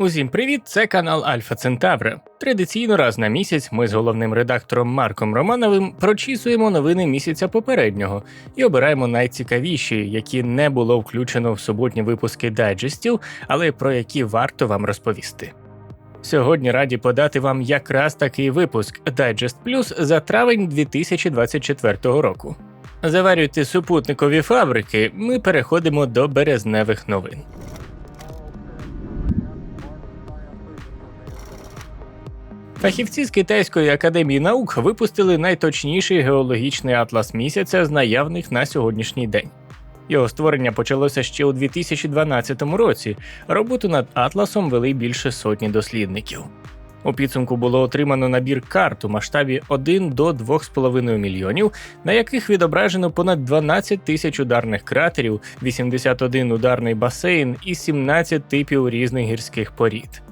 Усім привіт! Це канал Альфа Центавра. Традиційно раз на місяць ми з головним редактором Марком Романовим прочісуємо новини місяця попереднього і обираємо найцікавіші, які не було включено в суботні випуски дайджестів, але про які варто вам розповісти. Сьогодні раді подати вам якраз такий випуск Digest Plus за травень 2024 року. Заварюйте супутникові фабрики. Ми переходимо до березневих новин. Фахівці з Китайської академії наук випустили найточніший геологічний атлас місяця з наявних на сьогоднішній день. Його створення почалося ще у 2012 році. Роботу над атласом вели більше сотні дослідників. У підсумку було отримано набір карт у масштабі 1 до 2,5 мільйонів, на яких відображено понад 12 тисяч ударних кратерів, 81 ударний басейн і 17 типів різних гірських порід.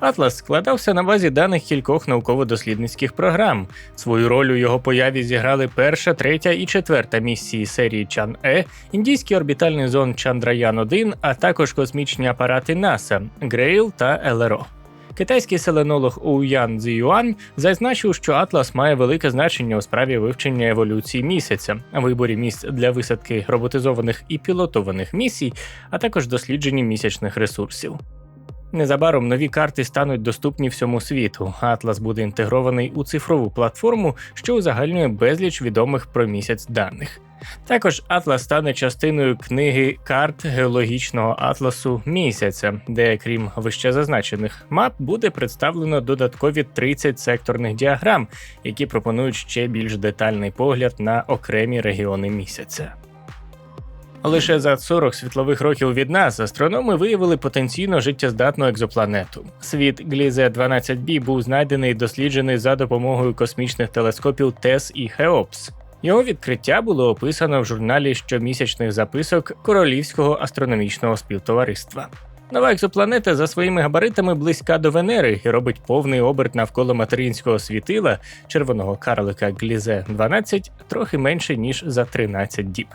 Атлас складався на базі даних кількох науково-дослідницьких програм. Свою роль у його появі зіграли перша, третя і четверта місії серії Чан Е, індійський орбітальний зон Чандраян 1 а також космічні апарати НАСА Грейл та ЛРО. Китайський селенолог Уян Зіюан зазначив, що Атлас має велике значення у справі вивчення еволюції місяця, виборі місць для висадки роботизованих і пілотованих місій, а також дослідженні місячних ресурсів. Незабаром нові карти стануть доступні всьому світу. Атлас буде інтегрований у цифрову платформу, що узагальнює безліч відомих про місяць даних. Також Атлас стане частиною книги карт геологічного атласу місяця, де, крім вище зазначених мап, буде представлено додаткові 30 секторних діаграм, які пропонують ще більш детальний погляд на окремі регіони місяця. Лише за 40 світлових років від нас астрономи виявили потенційно життєздатну екзопланету. Світ Глізе 12b був знайдений і досліджений за допомогою космічних телескопів ТЕС і Хеопс. Його відкриття було описано в журналі щомісячних записок Королівського астрономічного співтовариства. Нова екзопланета за своїми габаритами близька до Венери і робить повний оберт навколо материнського світила червоного карлика Глізе 12 трохи менше ніж за 13 діб.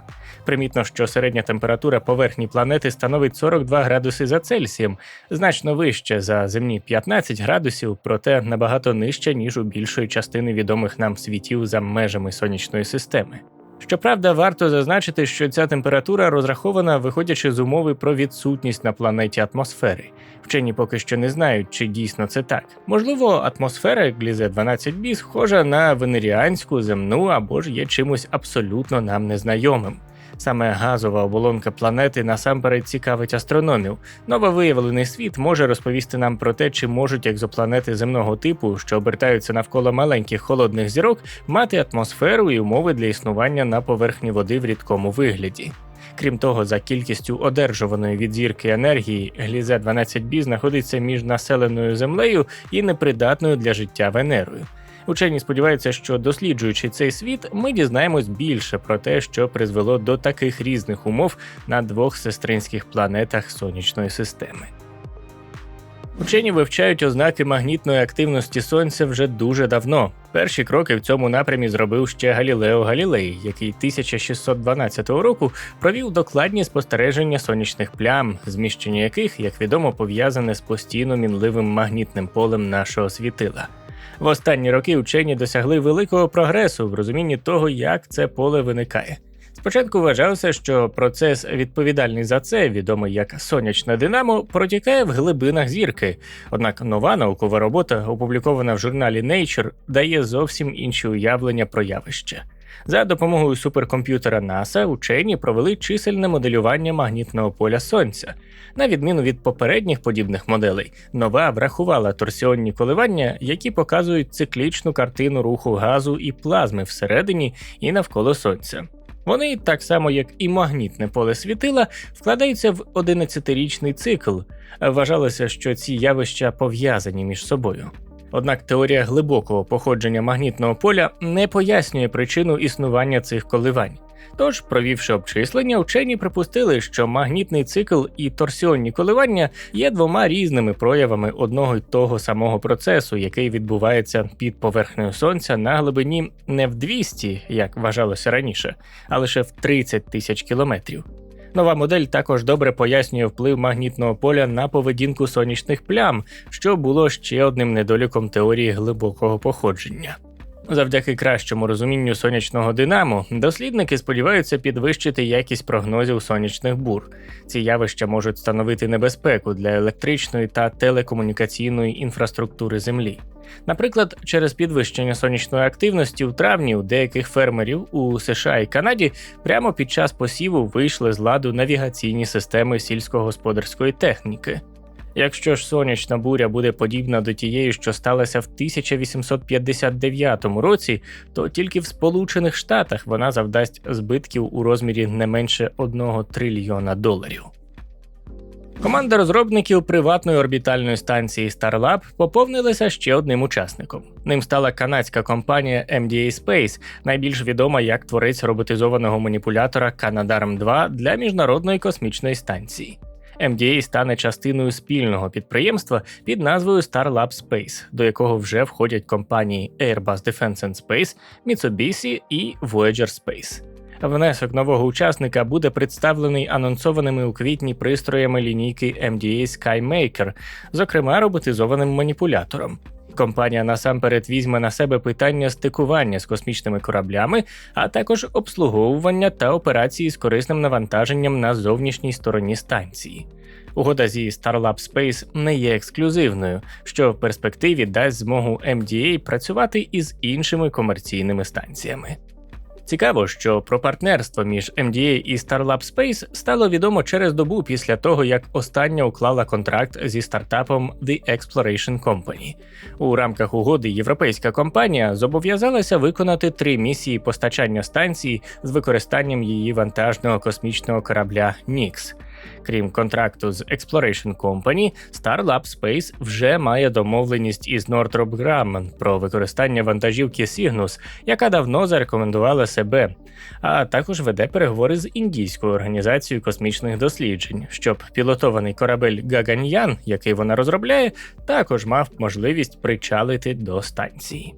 Примітно, що середня температура поверхні планети становить 42 градуси за Цельсієм, значно вище за земні 15 градусів, проте набагато нижче ніж у більшої частини відомих нам світів за межами сонячної системи. Щоправда, варто зазначити, що ця температура розрахована, виходячи з умови про відсутність на планеті атмосфери. Вчені поки що не знають, чи дійсно це так. Можливо, атмосфера Глізе 12 b схожа на венеріанську, земну або ж є чимось абсолютно нам незнайомим. Саме газова оболонка планети насамперед цікавить астрономів. Нововиявлений світ може розповісти нам про те, чи можуть екзопланети земного типу, що обертаються навколо маленьких холодних зірок, мати атмосферу і умови для існування на поверхні води в рідкому вигляді. Крім того, за кількістю одержуваної від зірки енергії, глізе 12 b знаходиться між населеною землею і непридатною для життя Венерою. Учені сподіваються, що досліджуючи цей світ, ми дізнаємось більше про те, що призвело до таких різних умов на двох сестринських планетах сонячної системи. Учені вивчають ознаки магнітної активності сонця вже дуже давно. Перші кроки в цьому напрямі зробив ще Галілео Галілей, який 1612 року провів докладні спостереження сонячних плям, зміщення яких, як відомо, пов'язане з постійно мінливим магнітним полем нашого світила. В останні роки вчені досягли великого прогресу в розумінні того, як це поле виникає. Спочатку вважалося, що процес відповідальний за це, відомий як сонячна динамо, протікає в глибинах зірки. Однак нова наукова робота, опублікована в журналі Nature, дає зовсім інші уявлення про явище. За допомогою суперкомп'ютера NASA учені провели чисельне моделювання магнітного поля Сонця. На відміну від попередніх подібних моделей, нова врахувала торсіонні коливання, які показують циклічну картину руху газу і плазми всередині і навколо сонця. Вони, так само як і магнітне поле світила, вкладаються в 11-річний цикл. Вважалося, що ці явища пов'язані між собою. Однак теорія глибокого походження магнітного поля не пояснює причину існування цих коливань. Тож, провівши обчислення, вчені припустили, що магнітний цикл і торсіонні коливання є двома різними проявами одного й того самого процесу, який відбувається під поверхнею сонця на глибині не в 200, як вважалося раніше, а лише в 30 тисяч кілометрів. Нова модель також добре пояснює вплив магнітного поля на поведінку сонячних плям, що було ще одним недоліком теорії глибокого походження. Завдяки кращому розумінню сонячного динаму, дослідники сподіваються підвищити якість прогнозів сонячних бур. Ці явища можуть становити небезпеку для електричної та телекомунікаційної інфраструктури Землі. Наприклад, через підвищення сонячної активності в травні у деяких фермерів у США і Канаді прямо під час посіву вийшли з ладу навігаційні системи сільськогосподарської техніки. Якщо ж сонячна буря буде подібна до тієї, що сталася в 1859 році, то тільки в Сполучених Штатах вона завдасть збитків у розмірі не менше 1 трильйона доларів. Команда розробників приватної орбітальної станції Starlab поповнилася ще одним учасником. Ним стала канадська компанія MDA Space, найбільш відома як творець роботизованого маніпулятора Canadarm2 для міжнародної космічної станції. MDA стане частиною спільного підприємства під назвою Starlab Space, до якого вже входять компанії Airbus Defence and Space, Mitsubishi і Voyager Space. Внесок нового учасника буде представлений анонсованими у квітні пристроями лінійки MDA SkyMaker, зокрема роботизованим маніпулятором. Компанія насамперед візьме на себе питання стикування з космічними кораблями, а також обслуговування та операції з корисним навантаженням на зовнішній стороні станції. Угода зі Starlab Space не є ексклюзивною, що в перспективі дасть змогу MDA працювати із іншими комерційними станціями. Цікаво, що про партнерство між MDA і Starlab Space стало відомо через добу після того, як остання уклала контракт зі стартапом The Exploration Company. У рамках угоди європейська компанія зобов'язалася виконати три місії постачання станції з використанням її вантажного космічного корабля Nix. Крім контракту з Exploration Company, Starlab Space вже має домовленість із Northrop Grumman про використання вантажівки Cygnus, яка давно зарекомендувала себе, а також веде переговори з індійською організацією космічних досліджень, щоб пілотований корабель Гаганьян, який вона розробляє, також мав можливість причалити до станції.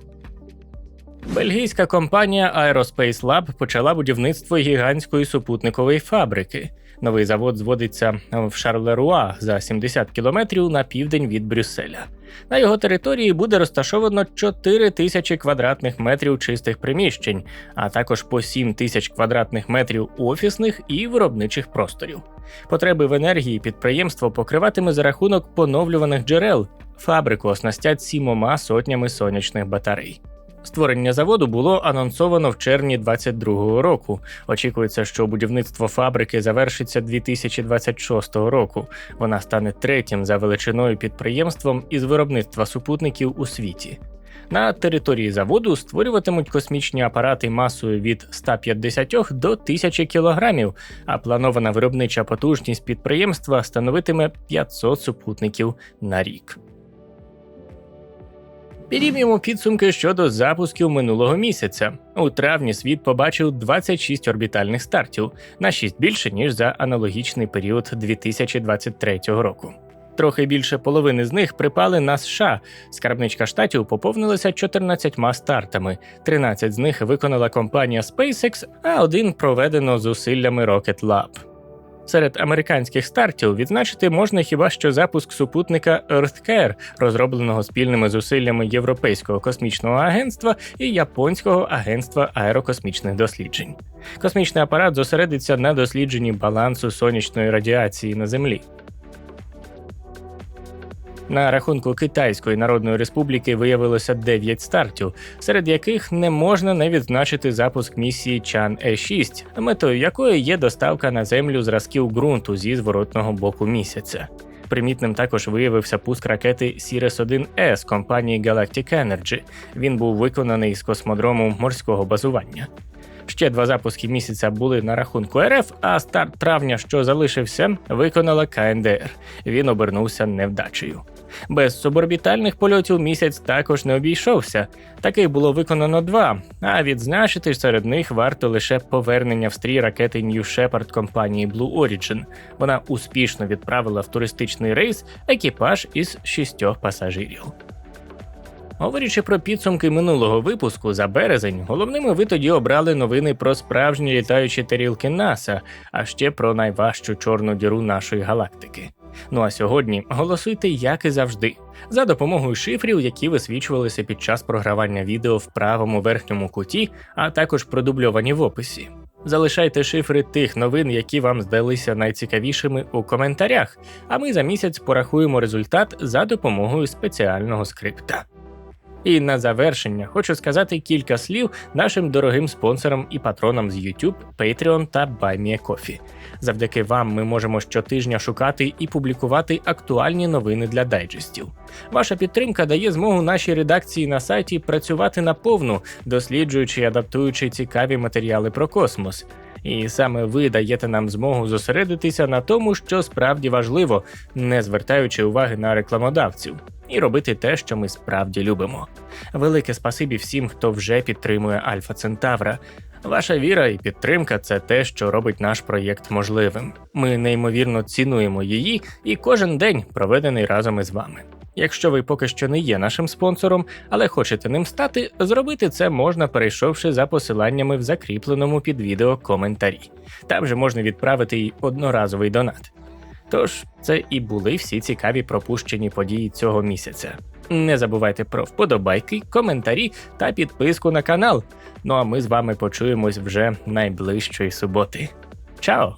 Бельгійська компанія Aerospace Lab почала будівництво гігантської супутникової фабрики. Новий завод зводиться в Шарлеруа за 70 кілометрів на південь від Брюсселя. На його території буде розташовано 4 тисячі квадратних метрів чистих приміщень, а також по 7 тисяч квадратних метрів офісних і виробничих просторів. Потреби в енергії підприємство покриватиме за рахунок поновлюваних джерел. Фабрику оснастять сімома сотнями сонячних батарей. Створення заводу було анонсовано в червні 2022 року. Очікується, що будівництво фабрики завершиться 2026 року. Вона стане третім за величиною підприємством із виробництва супутників у світі. На території заводу створюватимуть космічні апарати масою від 150 до 1000 кілограмів, а планована виробнича потужність підприємства становитиме 500 супутників на рік. Підіб'ємо підсумки щодо запусків минулого місяця. У травні світ побачив 26 орбітальних стартів на 6 більше ніж за аналогічний період 2023 року. Трохи більше половини з них припали на США. Скарбничка штатів поповнилася 14 стартами. 13 з них виконала компанія SpaceX, а один проведено зусиллями Rocket Lab. Серед американських стартів відзначити можна хіба що запуск супутника EarthCare, розробленого спільними зусиллями Європейського космічного агентства і Японського агентства аерокосмічних досліджень. Космічний апарат зосередиться на дослідженні балансу сонячної радіації на Землі. На рахунку Китайської Народної Республіки виявилося 9 стартів, серед яких не можна не відзначити запуск місії Чан Е 6 метою якої є доставка на землю зразків ґрунту зі зворотного боку місяця. Примітним також виявився пуск ракети Сірес 1 С компанії Galactic Energy. Він був виконаний з космодрому морського базування. Ще два запуски місяця були на рахунку РФ, а старт травня, що залишився, виконала КНДР. Він обернувся невдачею. Без суборбітальних польотів місяць також не обійшовся. Таких було виконано два. А відзначити серед них варто лише повернення в стрій ракети New Shepard компанії Blue Origin. Вона успішно відправила в туристичний рейс екіпаж із шістьох пасажирів. Говорячи про підсумки минулого випуску за березень, головними ви тоді обрали новини про справжні літаючі тарілки НАСА, а ще про найважчу чорну діру нашої галактики. Ну а сьогодні голосуйте, як і завжди, за допомогою шифрів, які висвічувалися під час програвання відео в правому верхньому куті, а також продубльовані в описі. Залишайте шифри тих новин, які вам здалися найцікавішими у коментарях, а ми за місяць порахуємо результат за допомогою спеціального скрипта. І на завершення хочу сказати кілька слів нашим дорогим спонсорам і патронам з YouTube, Patreon та BuyMeACoffee. Завдяки вам ми можемо щотижня шукати і публікувати актуальні новини для дайджестів. Ваша підтримка дає змогу нашій редакції на сайті працювати наповну, досліджуючи і адаптуючи цікаві матеріали про космос. І саме ви даєте нам змогу зосередитися на тому, що справді важливо, не звертаючи уваги на рекламодавців, і робити те, що ми справді любимо. Велике спасибі всім, хто вже підтримує Альфа Центавра. Ваша віра і підтримка це те, що робить наш проєкт можливим. Ми неймовірно цінуємо її і кожен день проведений разом із вами. Якщо ви поки що не є нашим спонсором, але хочете ним стати, зробити це можна, перейшовши за посиланнями в закріпленому під відео коментарі. Там же можна відправити й одноразовий донат. Тож це і були всі цікаві пропущені події цього місяця. Не забувайте про вподобайки, коментарі та підписку на канал. Ну а ми з вами почуємось вже найближчої суботи. Чао!